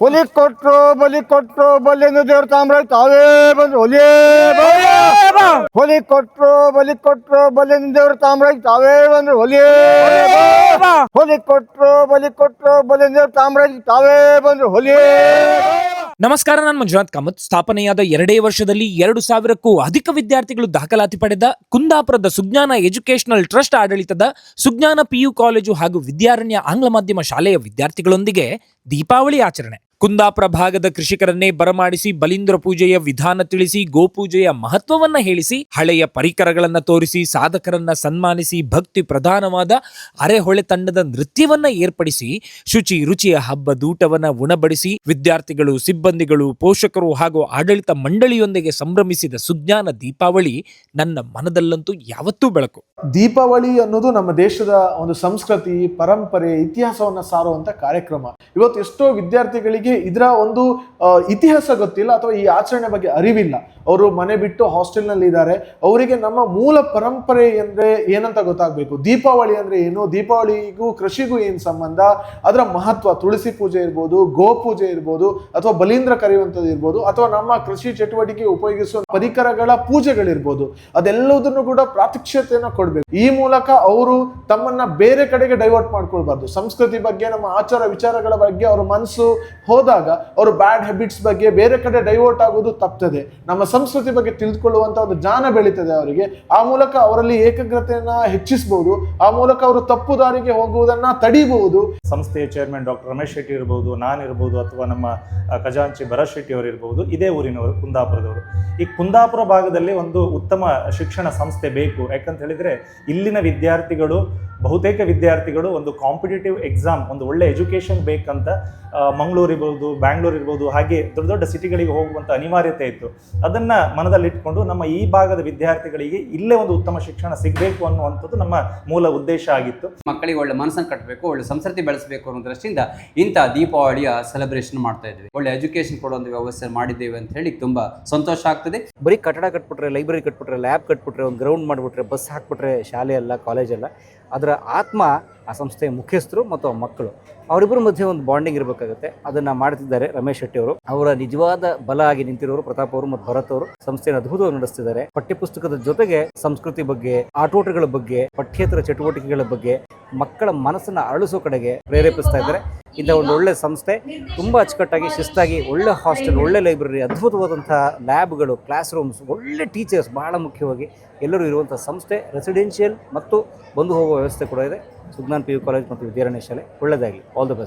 ಹುಲಿ ಕೊಟ್ರು, ಬಲಿ ಕೊಟ್ರು ಬಲಿಯನ್ನು ದೇವ್ರ ತಾಮ್ರ ತಾವೇ ಬಂದ್ರು ಹೊಲಿ ಹುಲಿ ಕೊಟ್ರು, ಬಲಿ ಕೊಟ್ರು ಬಲಿಯನ್ನು ದೇವ್ರ ತಾಮ್ರ ತಾವೇ ಬಂದ್ರು ಹೊಲಿ ಹುಲಿ ಕೊಟ್ರು, ಬಲಿ ಕೊಟ್ರು ಬಲಿಯನ್ನು ದೇವ್ರ ತಾಮ್ರ ತಾವೇ ಬಂದ್ರು ಹೊಲಿಯೇ ನಮಸ್ಕಾರ, ನಾನು ಮಂಜುನಾಥ್ ಕಾಮತ್. ಸ್ಥಾಪನೆಯಾದ ಎರಡೇ ವರ್ಷದಲ್ಲಿ ಎರಡು ಸಾವಿರಕ್ಕೂ ಅಧಿಕ ವಿದ್ಯಾರ್ಥಿಗಳು ದಾಖಲಾತಿ ಪಡೆದ ಕುಂದಾಪುರದ ಸುಜ್ಞಾನ ಎಜುಕೇಶನಲ್ ಟ್ರಸ್ಟ್ ಆಡಳಿತದ ಸುಜ್ಞಾನ ಪಿಯು ಕಾಲೇಜು ಹಾಗೂ ವಿದ್ಯಾರಣ್ಯ ಆಂಗ್ಲ ಮಾಧ್ಯಮ ಶಾಲೆಯ ವಿದ್ಯಾರ್ಥಿಗಳೊಂದಿಗೆ ದೀಪಾವಳಿ ಆಚರಣೆ. ಕುಂದಾಪುರ ಭಾಗದ ಕೃಷಿಕರನ್ನೇ ಬರಮಾಡಿಸಿ ಬಲಿಂದ್ರ ಪೂಜೆಯ ವಿಧಾನ ತಿಳಿಸಿ ಗೋಪೂಜೆಯ ಮಹತ್ವವನ್ನ ಹೇಳಿಸಿ, ಹಳೆಯ ಪರಿಕರಗಳನ್ನ ತೋರಿಸಿ, ಸಾಧಕರನ್ನ ಸನ್ಮಾನಿಸಿ, ಭಕ್ತಿ ಪ್ರಧಾನವಾದ ಅರೆಹೊಳೆ ತಂಡದ ನೃತ್ಯವನ್ನ ಏರ್ಪಡಿಸಿ, ಶುಚಿ ರುಚಿಯ ಹಬ್ಬದೂಟವನ್ನ ಉಣಬಡಿಸಿ, ವಿದ್ಯಾರ್ಥಿಗಳು, ಸಿಬ್ಬಂದಿಗಳು, ಪೋಷಕರು ಹಾಗೂ ಆಡಳಿತ ಮಂಡಳಿಯೊಂದಿಗೆ ಸಂಭ್ರಮಿಸಿದ ಸುಜ್ಞಾನ ದೀಪಾವಳಿ ನನ್ನ ಮನದಲ್ಲಂತೂ ಯಾವತ್ತೂ ಬೆಳಕು. ದೀಪಾವಳಿ ಅನ್ನೋದು ನಮ್ಮ ದೇಶದ ಒಂದು ಸಂಸ್ಕೃತಿ, ಪರಂಪರೆ, ಇತಿಹಾಸವನ್ನ ಸಾರುವಂತ ಕಾರ್ಯಕ್ರಮ. ಇವತ್ತು ಎಷ್ಟೋ ವಿದ್ಯಾರ್ಥಿಗಳಿಗೆ ಇದರ ಒಂದು ಇತಿಹಾಸ ಗೊತ್ತಿಲ್ಲ ಅಥವಾ ಈ ಆಚರಣೆ ಬಗ್ಗೆ ಅರಿವಿಲ್ಲ. ಅವರು ಮನೆ ಬಿಟ್ಟು ಹಾಸ್ಟೆಲ್ನಲ್ಲಿ ಇದ್ದಾರೆ. ಅವರಿಗೆ ನಮ್ಮ ಮೂಲ ಪರಂಪರೆ ಅಂದ್ರೆ ಏನಂತ ಗೊತ್ತಾಗಬೇಕು? ದೀಪಾವಳಿ ಅಂದ್ರೆ ಏನು? ದೀಪಾವಳಿಗೂ ಕೃಷಿಗೂ ಏನು ಸಂಬಂಧ? ಅದರ ಮಹತ್ವ, ತುಳಸಿ ಪೂಜೆ ಇರ್ಬೋದು, ಗೋ ಪೂಜೆ ಇರ್ಬೋದು, ಅಥವಾ ಬಲೀಂದ್ರ ಕರೆಯುವಂಥದ್ದು ಇರ್ಬೋದು, ಅಥವಾ ನಮ್ಮ ಕೃಷಿ ಚಟುವಟಿಕೆ ಉಪಯೋಗಿಸುವ ಪರಿಕರಗಳ ಪೂಜೆಗಳಿರ್ಬೋದು. ಅದೆಲ್ಲದನ್ನು ಕೂಡ ಪ್ರಾತ್ಯಕ್ಷತೆಯನ್ನು ಕೊಡಬೇಕು. ಈ ಮೂಲಕ ಅವರು ತಮ್ಮನ್ನ ಬೇರೆ ಕಡೆಗೆ ಡೈವರ್ಟ್ ಮಾಡ್ಕೊಳ್ಬಾರ್ದು. ಸಂಸ್ಕೃತಿ ಬಗ್ಗೆ, ನಮ್ಮ ಆಚಾರ ವಿಚಾರಗಳ ಬಗ್ಗೆ ಅವ್ರ ಮನಸ್ಸು ಹೋದಾಗ ಅವರು ಬ್ಯಾಡ್ ಹ್ಯಾಬಿಟ್ಸ್ ಬಗ್ಗೆ ಬೇರೆ ಕಡೆ ಡೈವರ್ಟ್ ಆಗೋದು ತಪ್ತದೆ. ನಮ್ಮ ಸಂಸ್ಕೃತಿ ಬಗ್ಗೆ ತಿಳಿದುಕೊಳ್ಳುವಂಥ ಒಂದು ಜ್ಞಾನ ಬೆಳೀತದೆ ಅವರಿಗೆ. ಆ ಮೂಲಕ ಅವರಲ್ಲಿ ಏಕಾಗ್ರತೆಯನ್ನು ಹೆಚ್ಚಿಸಬಹುದು ಆ ಮೂಲಕ ಅವರು ತಪ್ಪು ದಾರಿಗೆ ಹೋಗುವುದನ್ನು ತಡಿಬಹುದು. ಸಂಸ್ಥೆಯ ಚೇರ್ಮನ್ ಡಾಕ್ಟರ್ ರಮೇಶ್ ಶೆಟ್ಟಿ ಇರ್ಬೋದು, ನಾನು ಇರ್ಬೋದು ಅಥವಾ ನಮ್ಮ ಖಜಾಂಚಿ ಭರತ್ ಶೆಟ್ಟಿ ಅವರು ಇರ್ಬೋದು, ಇದೇ ಊರಿನವರು, ಕುಂದಾಪುರದವರು. ಈ ಕುಂದಾಪುರ ಭಾಗದಲ್ಲಿ ಒಂದು ಉತ್ತಮ ಶಿಕ್ಷಣ ಸಂಸ್ಥೆ ಬೇಕು. ಯಾಕಂತ ಹೇಳಿದರೆ, ಇಲ್ಲಿನ ವಿದ್ಯಾರ್ಥಿಗಳು, ಬಹುತೇಕ ವಿದ್ಯಾರ್ಥಿಗಳು ಒಂದು ಕಾಂಪಿಟೇಟಿವ್ ಎಕ್ಸಾಮ್ ಒಂದು ಒಳ್ಳೆ ಎಜುಕೇಷನ್ ಬೇಕಂತ ಮಂಗಳೂರು ಇರ್ಬೋದು, ಬ್ಯಾಂಗ್ಳೂರ್ ಇರ್ಬೋದು, ಹಾಗೆ ದೊಡ್ಡ ದೊಡ್ಡ ಸಿಟಿಗಳಿಗೆ ಹೋಗುವಂಥ ಅನಿವಾರ್ಯತೆ ಇತ್ತು. ಅದನ್ನು ಮನದಲ್ಲಿಟ್ಕೊಂಡು ನಮ್ಮ ಈ ಭಾಗದ ವಿದ್ಯಾರ್ಥಿಗಳಿಗೆ ಇಲ್ಲೇ ಒಂದು ಉತ್ತಮ ಶಿಕ್ಷಣ ಸಿಗಬೇಕು ಅನ್ನುವಂಥದ್ದು ನಮ್ಮ ಮೂಲ ಉದ್ದೇಶ ಆಗಿತ್ತು. ಮಕ್ಕಳಿಗೆ ಒಳ್ಳೆ ಮನಸ್ಸನ್ನು ಕಟ್ಟಬೇಕು ಒಳ್ಳೆ ಸಂಸ್ಕೃತಿ ಬೆಳೆಸಬೇಕು ಅನ್ನೋ ದೃಷ್ಟಿಯಿಂದ ಇಂಥ ದೀಪಾವಳಿಯ ಸೆಲೆಬ್ರೇಷನ್ ಮಾಡ್ತಾ ಇದ್ವಿ. ಒಳ್ಳೆ ಎಜುಕೇಶನ್ ಕೊಡೋ ಒಂದು ವ್ಯವಸ್ಥೆ ಮಾಡಿದ್ದೇವೆ ಅಂತ ಹೇಳಿ ತುಂಬಾ ಸಂತೋಷ ಆಗ್ತದೆ. ಬರೀ ಕಟ್ಟಡ ಕಟ್ಬಿಟ್ರೆ ಲೈಬ್ರರಿ ಕಟ್ಬಿಟ್ರೆ ಲ್ಯಾಬ್ ಕಟ್ಬಿಟ್ರೆ, ಒಂದು ಗ್ರೌಂಡ್ ಮಾಡಿಬಿಟ್ರೆ ಬಸ್ ಹಾಕ್ಬಿಟ್ರೆ ಶಾಲೆ ಅಲ್ಲ ಕಾಲೇಜ್ ಅಲ್ಲ ಅದರ ಆತ್ಮ ಆ ಸಂಸ್ಥೆಯ ಮುಖ್ಯಸ್ಥರು ಮತ್ತು ಮಕ್ಕಳು. ಅವರಿಬ್ಬರ ಮಧ್ಯೆ ಒಂದು ಬಾಂಡಿಂಗ್ ಇರಬೇಕಾಗುತ್ತೆ. ಅದನ್ನು ಮಾಡ್ತಿದ್ದಾರೆ ರಮೇಶ್ ಶೆಟ್ಟಿ ಅವರು. ಅವರ ನಿಜವಾದ ಬಲ ಆಗಿ ನಿಂತಿರೋರು ಪ್ರತಾಪ್ ಅವರು ಮತ್ತು ಭರತ್ ಅವರು ಸಂಸ್ಥೆಯನ್ನು ಅದ್ಭುತವಾಗಿ ನಡೆಸ್ತಿದ್ದಾರೆ. ಪಠ್ಯಪುಸ್ತಕದ ಜೊತೆಗೆ ಸಂಸ್ಕೃತಿ ಬಗ್ಗೆ, ಆಟೋಟಗಳ ಬಗ್ಗೆ, ಪಠ್ಯೇತರ ಚಟುವಟಿಕೆಗಳ ಬಗ್ಗೆ ಮಕ್ಕಳ ಮನಸ್ಸನ್ನು ಅರಳಿಸೋ ಕಡೆಗೆ ಪ್ರೇರೇಪಿಸ್ತಾ ಇದ್ದಾರೆ. ಇಂಥ ಒಂದು ಒಳ್ಳೆ ಸಂಸ್ಥೆ, ತುಂಬ ಅಚ್ಚುಕಟ್ಟಾಗಿ ಶಿಸ್ತಾಗಿ ಒಳ್ಳೆ ಹಾಸ್ಟೆಲ್, ಒಳ್ಳೆ ಲೈಬ್ರರಿ ಅದ್ಭುತವಾದಂತಹ ಲ್ಯಾಬ್ಗಳು ಕ್ಲಾಸ್ ರೂಮ್ಸ್ ಒಳ್ಳೆ ಟೀಚರ್ಸ್ ಬಹಳ ಮುಖ್ಯವಾಗಿ ಎಲ್ಲರೂ ಇರುವಂಥ ಸಂಸ್ಥೆ, ರೆಸಿಡೆನ್ಷಿಯಲ್ ಮತ್ತು ಬಂದು ಹೋಗುವ ವ್ಯವಸ್ಥೆ ಕೂಡ ಇದೆ. ಸುಜ್ಞಾನ್ ಪಿ ಯು ಕಾಲೇಜ್ ಮತ್ತು ವಿದ್ಯಾರಣ್ಯ ಶಾಲೆ ಒಳ್ಳೆಯದಾಗಲಿ ಆಲ್ ದ ಬೆಸ್ಟ್